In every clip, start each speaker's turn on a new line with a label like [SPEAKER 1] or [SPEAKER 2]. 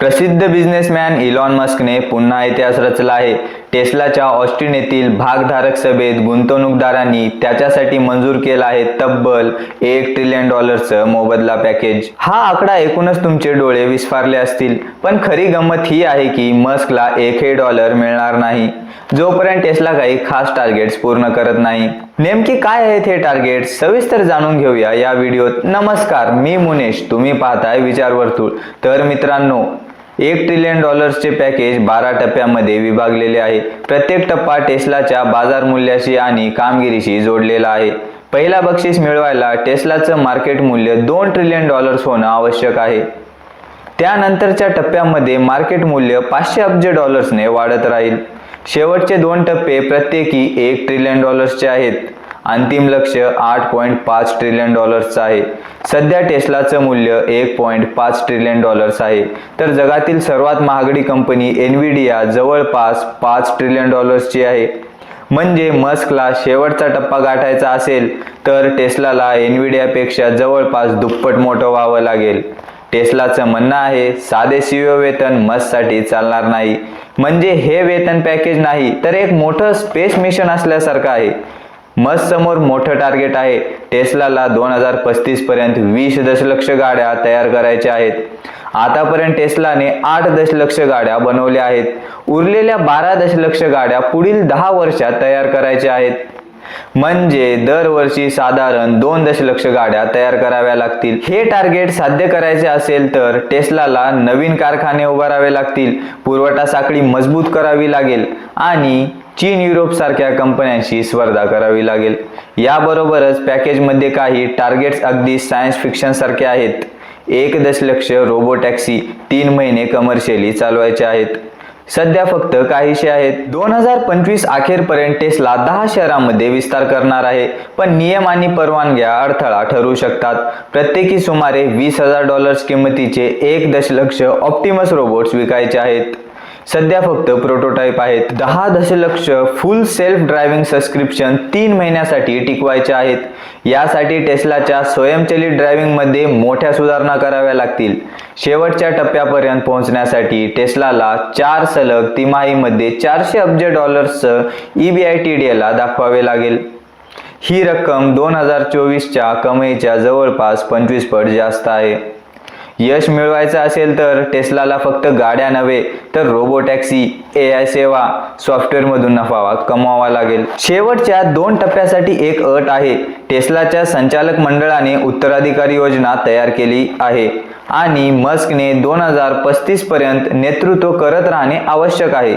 [SPEAKER 1] प्रसिद्ध businessman Elon मस्कने पुन्हा इतिहास रचला आहे. टेस्लाच्या ऑस्टिन येथील भागधारक सभेत गुंतवणूकदारांनी त्याच्यासाठी मंजूर केला आहे तब्बल एक ट्रिलियन डॉलरचं मोबदला पॅकेज. हा आकडा ऐकूनच तुमचे डोळे विस्फारले असतील पण खरी गंमत ही आहे की मस्कला एकही डॉलर मिळणार नाही. जोपर्यंत टेस्ला काही खास टार्गेट्स पूर्ण करत नाही. नेमकी काय आहेत हे टार्गेट सविस्तर जाणून घेऊया या व्हिडिओत. नमस्कार मी मुनेश. तुम्ही पाहताय विचार वर्तुळ. तर मित्रांनो एक ट्रिलियन डॉलर्सचे पॅकेज बारा टप्प्यामध्ये विभागलेले आहे. प्रत्येक टप्पा टेस्लाच्या बाजार मूल्याशी आणि कामगिरीशी जोडलेला आहे. पहिला बक्षीस मिळवायला टेस्लाचं मार्केट मूल्य दोन ट्रिलियन डॉलर्स होणं आवश्यक आहे. त्यानंतरच्या टप्प्यामध्ये मार्केट मूल्य पाचशे अब्ज डॉलर्सने वाढत राहील. शेवटचे दोन टप्पे प्रत्येकी एक ट्रिलियन डॉलर्सचे आहेत. अंतिम लक्ष आठ पॉईंट पाच ट्रिलियन डॉलर्सचं आहे. सध्या टेस्लाचं मूल्य एक पॉईंट पाच ट्रिलियन डॉलर्स आहे. तर जगातील सर्वात महागडी कंपनी एनव्हिडिया जवळपास पाच ट्रिलियन डॉलर्सची आहे. म्हणजे मस्कला शेवटचा टप्पा गाठायचा असेल तर टेस्लाला एनव्हिडियापेक्षा जवळपास दुप्पट मोठं व्हावं लागेल. टेस्लाचं म्हणणं आहे साधे सीओ वेतन मस्कसाठी चालणार नाही. म्हणजे हे वेतन पॅकेज नाही तर एक मोठं स्पेस मिशन असल्यासारखं आहे. मस्त समोर मोठं टार्गेट आहे. टेस्लाला दोन हजार पस्तीस पर्यंत वीस दशलक्ष गाड्या तयार करायच्या आहेत. आतापर्यंत टेस्लाने आठ दशलक्ष गाड्या बनवल्या आहेत. उरलेल्या बारा दशलक्ष गाड्या पुढील दहा वर्षात तयार करायच्या आहेत. म्हणजे दरवर्षी साधारण दोन दशलक्ष गाड्या तयार कराव्या लागतील. हे टार्गेट साध्य करायचे असेल तर टेस्लाला नवीन कारखाने उभारावे लागतील पुरवठा साखळी मजबूत करावी लागेल आणि चीन युरोप सारख्या कंपन्यांशी स्पर्धा करावी लागेल. याबरोबरच पॅकेजमध्ये काही टार्गेट्स अगदी सायन्स फिक्शन सारखे आहेत. एक दशलक्ष रोबो टॅक्सी तीन महिने कमर्शियली चालवायचे आहेत. सध्या फक्त काहीशे आहेत. दोन हजार पंचवीस अखेरपर्यंत टेस्ला दहा शहरांमध्ये विस्तार करणार आहे. पण नियम आणि परवानग्या अडथळा ठरू शकतात. प्रत्येकी सुमारे वीस हजार डॉलर्स किंमतीचे एक दशलक्ष ऑप्टिमस रोबोट्स विकायचे आहेत. सध्या फक्त प्रोटोटाईप आहेत. दहा दशलक्ष फुल सेल्फ ड्रायव्हिंग सबस्क्रिप्शन तीन महिन्यासाठी टिकवायचे आहेत. यासाठी टेस्लाच्या स्वयंचलित ड्रायव्हिंगमध्ये मोठ्या सुधारणा कराव्या लागतील. शेवटच्या टप्प्यापर्यंत पोहोचण्यासाठी टेस्लाला चार सलग तिमाहीमध्ये चारशे अब्ज डॉलर्सचं E B I T D एला दाखवावे लागेल. ही रक्कम दोन हजार चोवीसच्या कमाईच्या जवळपास पंचवीस पट जास्त आहे. यश मिळवायचं असेल तर टेस्लाला फक्त गाड्या नव्हे तर रोबो टॅक्सी ए आय सेवा सॉफ्टवेअरमधून नफावा कमवावा लागेल. शेवटच्या दोन टप्प्यासाठी एक अट आहे. टेस्लाच्या संचालक मंडळाने उत्तराधिकारी योजना तयार केली आहे आणि मस्कने दोन हजार पस्तीस पर्यंत नेतृत्व करत राहणे आवश्यक आहे.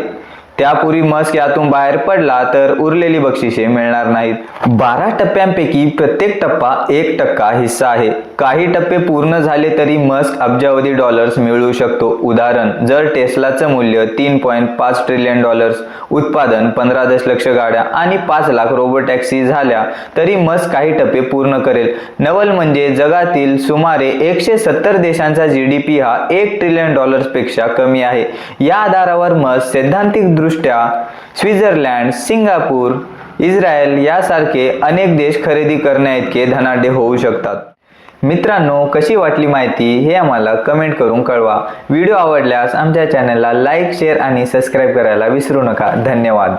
[SPEAKER 1] त्यापूर्वी मस्क यातून बाहेर पडला तर उरलेली बक्षिसे मिळणार नाहीत. बारा टप्प्यांपैकी प्रत्येक टप्पा एक टक्का हिस्सा आहे. काही टप्पे पूर्ण झाले तरी मस्क अब्जावधी डॉलर्स मिळवू शकतो. उदाहरण जर टेस्लाचं मूल्य तीन पॉईंट पाच ट्रिलियन डॉलर्स उत्पादन पंधरा दशलक्ष गाड्या आणि पाच लाख रोबो टॅक्सी झाल्या तरी मस्क काही टप्पे पूर्ण करेल. नवल म्हणजे जगातील सुमारे एकशे सत्तर देशांचा जी डी पी हा एक ट्रिलियन डॉलर्सपेक्षा कमी आहे. या आधारावर मस्क सैद्धांतिक दृष्ट्या स्वित्झर्लंड सिंगापूर इस्रायल यासारखे अनेक देश खरेदी करण्याइतके धनाढ्य होऊ शकतात. मित्रांनो कशी वाटली माहिती हे आम्हाला कमेंट करून कळवा. व्हिडिओ आवडल्यास आमच्या चॅनलला लाईक शेअर आणि सबस्क्राईब करायला विसरू नका. धन्यवाद.